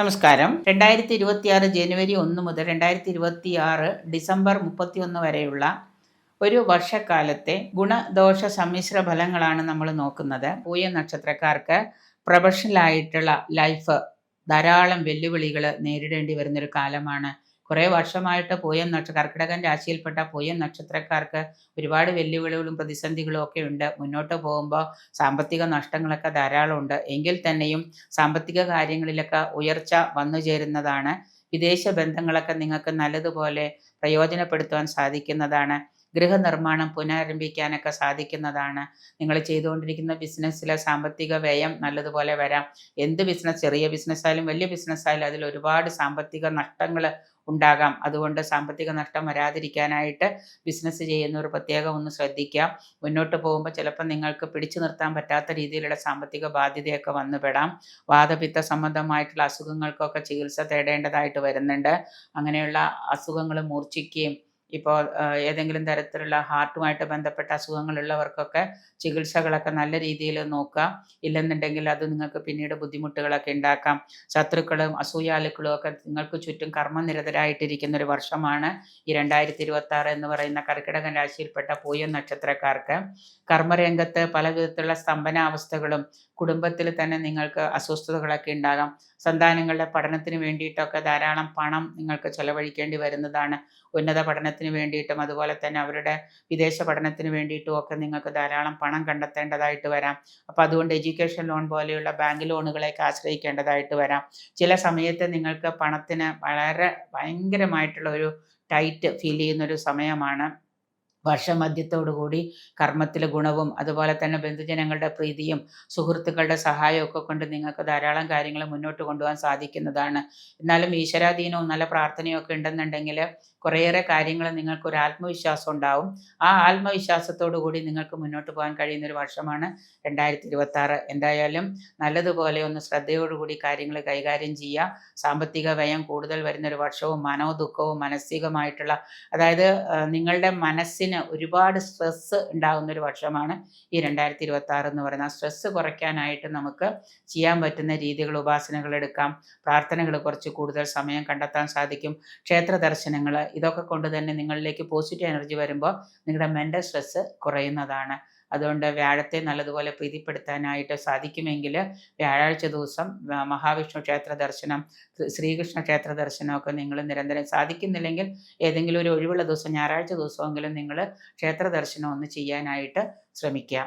നമസ്കാരം. രണ്ടായിരത്തി ഇരുപത്തി ആറ് ജനുവരി ഒന്ന് മുതൽ രണ്ടായിരത്തി ഇരുപത്തി ആറ് ഡിസംബർ മുപ്പത്തി ഒന്ന് വരെയുള്ള ഒരു വർഷക്കാലത്തെ ഗുണദോഷ സമ്മിശ്ര ഫലങ്ങളാണ് നമ്മൾ നോക്കുന്നത്. പൂയ നക്ഷത്രക്കാർക്ക് പ്രൊഫഷണലായിട്ടുള്ള ലൈഫ് ധാരാളം വെല്ലുവിളികൾ നേരിടേണ്ടി വരുന്നൊരു കാലമാണ് കുറേ വർഷമായിട്ട് പൂയം നക്ഷ കർക്കിടകൻ രാശിയിൽപ്പെട്ട പൂയം നക്ഷത്രക്കാർക്ക് ഒരുപാട് വെല്ലുവിളികളും പ്രതിസന്ധികളും ഒക്കെ ഉണ്ട്. മുന്നോട്ട് പോകുമ്പോൾ സാമ്പത്തിക നഷ്ടങ്ങളൊക്കെ ധാരാളം ഉണ്ട്. എങ്കിൽ തന്നെയും സാമ്പത്തിക കാര്യങ്ങളിലൊക്കെ ഉയർച്ച വന്നു ചേരുന്നതാണ്. വിദേശ ബന്ധങ്ങളൊക്കെ നിങ്ങൾക്ക് നല്ലതുപോലെ പ്രയോജനപ്പെടുത്തുവാൻ സാധിക്കുന്നതാണ്. ഗൃഹനിർമ്മാണം പുനരാരംഭിക്കാനൊക്കെ സാധിക്കുന്നതാണ്. നിങ്ങൾ ചെയ്തുകൊണ്ടിരിക്കുന്ന ബിസിനസ്സിലെ സാമ്പത്തിക വ്യയം നല്ലതുപോലെ വരാം. എന്ത് ബിസിനസ് ചെറിയ ബിസിനസ്സായാലും വലിയ ബിസിനസ്സായാലും അതിൽ ഒരുപാട് സാമ്പത്തിക നഷ്ടങ്ങൾ ഉണ്ടാകാം. അതുകൊണ്ട് സാമ്പത്തിക നഷ്ടം വരാതിരിക്കാനായിട്ട് ബിസിനസ് ചെയ്യുന്നവർ പ്രത്യേകം ഒന്ന് ശ്രദ്ധിക്കാം. മുന്നോട്ട് പോകുമ്പോൾ ചിലപ്പോൾ നിങ്ങൾക്ക് പിടിച്ചു നിർത്താൻ പറ്റാത്ത രീതിയിലുള്ള സാമ്പത്തിക ബാധ്യതയൊക്കെ വന്നുപെടാം വാദപിത്ത സംബന്ധമായിട്ടുള്ള അസുഖങ്ങൾക്കൊക്കെ ചികിത്സ തേടേണ്ടതായിട്ട് വരുന്നുണ്ട്. അങ്ങനെയുള്ള അസുഖങ്ങൾ മൂർച്ഛിക്കുകയും ഇപ്പോൾ ഏതെങ്കിലും തരത്തിലുള്ള ഹാർട്ടുമായിട്ട് ബന്ധപ്പെട്ട അസുഖങ്ങളുള്ളവർക്കൊക്കെ ചികിത്സകളൊക്കെ നല്ല രീതിയിൽ നോക്കുക ഇല്ലെന്നുണ്ടെങ്കിൽ അത് നിങ്ങൾക്ക് പിന്നീട് ബുദ്ധിമുട്ടുകളൊക്കെ ഉണ്ടാക്കാം. ശത്രുക്കളും അസൂയാലുക്കളും ഒക്കെ നിങ്ങൾക്ക് ചുറ്റും കർമ്മനിരതരായിട്ടിരിക്കുന്ന ഒരു വർഷമാണ് ഈ രണ്ടായിരത്തി ഇരുപത്തി ആറ് എന്ന് പറയുന്ന കർക്കിടകൻ രാശിയിൽപ്പെട്ട പൂയ നക്ഷത്രക്കാർക്ക്. കർമ്മരംഗത്ത് പല വിധത്തിലുള്ള സ്തംഭനാവസ്ഥകളും കുടുംബത്തിൽ തന്നെ നിങ്ങൾക്ക് അസ്വസ്ഥതകളൊക്കെ ഉണ്ടാകാം. സന്താനങ്ങളുടെ പഠനത്തിന് വേണ്ടിയിട്ടൊക്കെ ധാരാളം പണം നിങ്ങൾക്ക് ചെലവഴിക്കേണ്ടി വരുന്നതാണ്. ഉന്നത വേണ്ടിയിട്ടും അതുപോലെ തന്നെ അവരുടെ വിദേശ പഠനത്തിന് വേണ്ടിയിട്ടും ഒക്കെ നിങ്ങൾക്ക് ധാരാളം പണം കണ്ടെത്തേണ്ടതായിട്ട് വരാം. അപ്പോൾ അതുകൊണ്ട് എഡ്യൂക്കേഷൻ ലോൺ പോലെയുള്ള ബാങ്ക് ലോണുകളെയൊക്കെ ആശ്രയിക്കേണ്ടതായിട്ട് വരാം. ചില സമയത്ത് നിങ്ങൾക്ക് പണത്തിന് വളരെ ഭയങ്കരമായിട്ടുള്ള ഒരു ടൈറ്റ് ഫീൽ ചെയ്യുന്ന ഒരു സമയമാണ്. വർഷമധ്യത്തോടുകൂടി കർമ്മത്തിലെ ഗുണവും അതുപോലെ തന്നെ ബന്ധുജനങ്ങളുടെ പ്രീതിയും സുഹൃത്തുക്കളുടെ സഹായവും ഒക്കെ കൊണ്ട് നിങ്ങൾക്ക് ധാരാളം കാര്യങ്ങൾ മുന്നോട്ട് കൊണ്ടുപോകാൻ സാധിക്കുന്നതാണ്. എന്നാലും ഈശ്വരാധീനവും നല്ല പ്രാർത്ഥനയും ഒക്കെ ഉണ്ടെന്നുണ്ടെങ്കിൽ കുറേയേറെ കാര്യങ്ങൾ നിങ്ങൾക്ക് ഒരു ആത്മവിശ്വാസം ഉണ്ടാവും. ആ ആത്മവിശ്വാസത്തോടു കൂടി നിങ്ങൾക്ക് മുന്നോട്ട് പോകാൻ കഴിയുന്ന ഒരു വർഷമാണ് രണ്ടായിരത്തി ഇരുപത്തി ആറ് എന്തായാലും നല്ലതുപോലെ ഒന്ന് ശ്രദ്ധയോടുകൂടി കാര്യങ്ങൾ കൈകാര്യം ചെയ്യുക. സാമ്പത്തിക വ്യയം കൂടുതൽ വരുന്ന ഒരു വർഷവും മനോദുഃഖവും മാനസികമായിട്ടുള്ള അതായത് നിങ്ങളുടെ മനസ്സിന് ഒരുപാട് സ്ട്രെസ്സ് ഉണ്ടാകുന്ന ഒരു വർഷമാണ് ഈ രണ്ടായിരത്തി ഇരുപത്തി ആറ് എന്ന് പറയുന്നത്. സ്ട്രെസ്സ് കുറയ്ക്കാനായിട്ട് നമുക്ക് ചെയ്യാൻ പറ്റുന്ന രീതികൾ ഉപാസനകൾ എടുക്കാം. പ്രാർത്ഥനകൾ കുറച്ച് കൂടുതൽ സമയം കണ്ടെത്താൻ സാധിക്കും. ക്ഷേത്ര ദർശനങ്ങൾ ഇതൊക്കെ കൊണ്ട് തന്നെ നിങ്ങളിലേക്ക് പോസിറ്റീവ് എനർജി വരുമ്പോൾ നിങ്ങളുടെ മെന്റൽ സ്ട്രെസ്സ് കുറയുന്നതാണ്. അതുകൊണ്ട് വ്യാഴത്തെ നല്ലതുപോലെ പ്രീതിപ്പെടുത്താനായിട്ട് സാധിക്കുമെങ്കിൽ വ്യാഴാഴ്ച ദിവസം മഹാവിഷ്ണു ക്ഷേത്ര ദർശനം ശ്രീകൃഷ്ണ ക്ഷേത്ര ദർശനമൊക്കെ നിങ്ങൾ നിരന്തരം സാധിക്കുന്നില്ലെങ്കിൽ ഏതെങ്കിലും ഒരു ഒഴിവുള്ള ദിവസം ഞായറാഴ്ച ദിവസമെങ്കിലും നിങ്ങൾ ക്ഷേത്ര ദർശനം ഒന്ന് ചെയ്യാനായിട്ട് ശ്രമിക്കുക.